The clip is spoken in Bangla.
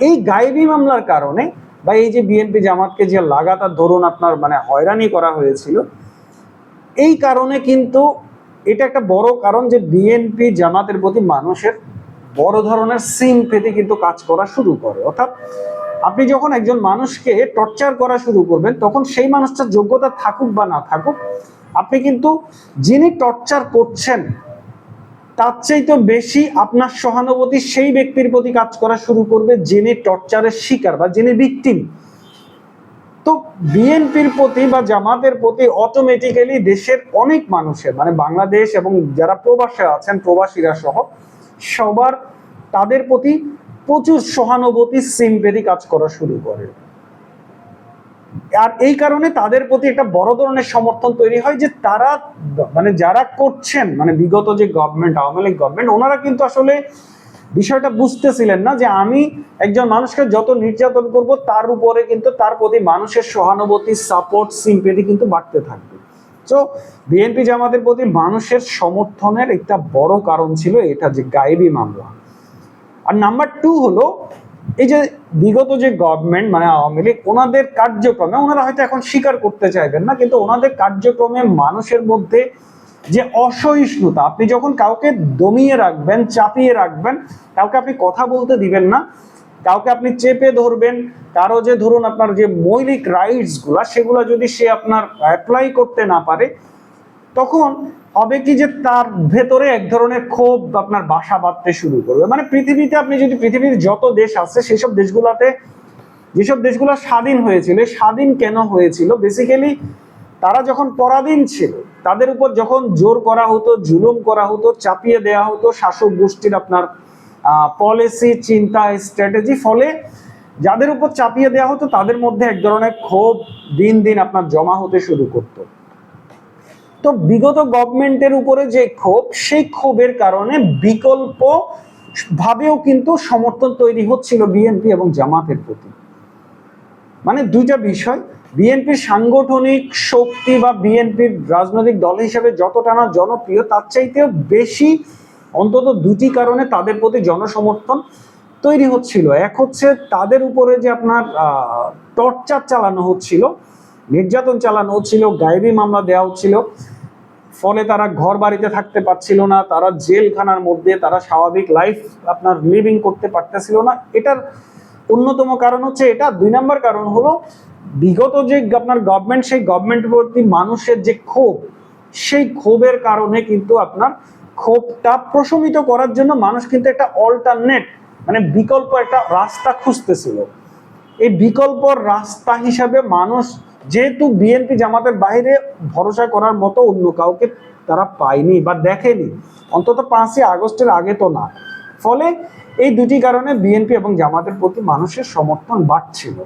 এই গায়েবী মামলার কারণে বা এই যে বিএনপি জামাতকে যে লাগাতার ধরুন আপনার মানে হয়রানি করা হয়েছিল, এই কারণে কিন্তু এটা একটা বড় কারণ যে বিএনপি জামাতের প্রতি মানুষের বড় ধরনের সিম পেতে কিন্তু কাজ করা শুরু করে। অর্থাৎ আপনি যখন একজন মানুষকে টর্চার করা শুরু করবেন, তখন সেই মানুষটার যোগ্যতা থাকুক বা না থাকুক, আপনি কিন্তু যিনি টর্চার করছেন তার চাইতে বেশি আপনার সহানুভূতি সেই ব্যক্তির প্রতি কাজ করা শুরু করবে যিনি টর্চারের শিকার বা যিনি ভিকটিম তো বিএনপির প্রতি বা জামাতের প্রতি অটোমেটিক্যালি দেশের অনেক মানুষের মানে বাংলাদেশ এবং যারা প্রবাসে আছেন, প্রবাসীরা সহ, সবার তাদের প্রতি প্রচুর সহানুভূতি সিম্পেথি কাজ করা শুরু করে। আর এই কারণে তাদের প্রতি একটা বড় ধরনের সমর্থন তৈরি হয় যে তারা মানে যারা করছেন মানে বিগত যে গভর্নমেন্ট আওয়ামী লীগ গভর্নমেন্ট ওনারা কিন্তু আসলে বিষয়টা বুঝতেছিলেন না যে আমি একজন মানুষকে যত নির্যাতন করব, তার উপরে কিন্তু তার প্রতি মানুষের সহানুভূতি সাপোর্ট সিম্পেথি কিন্তু বাড়তে থাকবে। তো বিএনপি জামাতের প্রতি মানুষের সমর্থনের একটা বড় কারণ ছিল এটা যে গায়েবী মামলা। আর নাম্বার টু হলো এই যে বিগত যে গভর্নমেন্ট মানে আওয়ামী লীগ, ওনাদের কার্যক্রমে ওনারা হয়তো এখন স্বীকার করতে চাইবেন না, কিন্তু ওনাদের কার্যক্রমে মানুষের মধ্যে যে অসহিষ্ণুতা, আপনি যখন কাউকে দমিয়ে রাখবেন, চাপিয়ে রাখবেন, কাউকে আপনি কথা বলতে দিবেন না, কাউকে আপনি চেপে ধরবেন, কারও যে ধরুন আপনার যে মৌলিক রাইটসগুলা, সেগুলো যদি সে আপনার অ্যাপ্লাই করতে না পারে, তখন হবে কি যে তার ভেতরে এক ধরনের ক্ষোভ আপনার বাসা বাঁধতে শুরু করবে? মানে পৃথিবীতে আপনি যদি পৃথিবীর যত দেশ আছে, সেসব দেশগুলোতে, যেসব দেশগুলো স্বাধীন হয়েছিল স্বাধীন কেন হয়েছিল? বেসিক্যালি তারা যখন পরাধীন ছিল, তাদের উপর যখন জোর করা হতো, জুলুম করা হতো, চাপিয়ে দেওয়া হতো, শাসক গোষ্ঠীর আপনার পলিসি চিন্তা স্ট্র্যাটেজি ফলে যাদের উপর চাপিয়ে দেওয়া হতো, তাদের মধ্যে এক ধরনের ক্ষোভ দিন দিন আপনার জমা হতে শুরু করতো। তো বিগত গভর্নমেন্টের উপরে যে ক্ষোভ, সেই ক্ষোভের কারণে বিকল্প ভাবেও কিন্তু সমর্থন তৈরি হচ্ছিল বিএনপি এবং জামাতের প্রতি। মানে দুইটা বিষয় বিএনপির সাংগঠনিক শক্তি বা বিএনপির রাজনৈতিক দল হিসেবে যতটা না জনপ্রিয়, তার চাইতেও বেশি অন্তত দুটি কারণে তাদের প্রতি জনসমর্থন তৈরি হচ্ছিল। এক হচ্ছে তাদের উপরে যে আপনার টর্চার চালানো হচ্ছিল নির্যাতন চালানো হচ্ছিল গায়েবী মামলা দেওয়া হচ্ছিল ফলে তারা ঘর বাড়িতে থাকতে পারছিল না, তারা জেলখানার মধ্যে, তারা স্বাভাবিক লাইফ আপনার লিভিং করতে পারতেছিল না। এটার অন্যতম কারণ হচ্ছে, এটা দুই নম্বর কারণ হলো, বিগত যে আপনার গভর্নমেন্ট সেই গভর্নমেন্ট প্রতি মানুষের যে ক্ষোভ, সেই ক্ষোভের কারণে কিন্তু আপনার ক্ষোভটা প্রশমিত করার জন্য মানুষ কিন্তু একটা অল্টারনেট মানে বিকল্প একটা রাস্তা খুঁজতেছিল। এই বিকল্প রাস্তা হিসাবে মানুষ যেহেতু বিএনপি জামাতের বাইরে ভরসা করার মতো অন্য কাউকে তারা পায়নি বা দেখেনি, অন্তত পাঁচই আগস্টের আগে তো না। ফলে এই দুটি কারণে বিএনপি এবং জামাতের প্রতি মানুষের সমর্থন বাড়ছিল।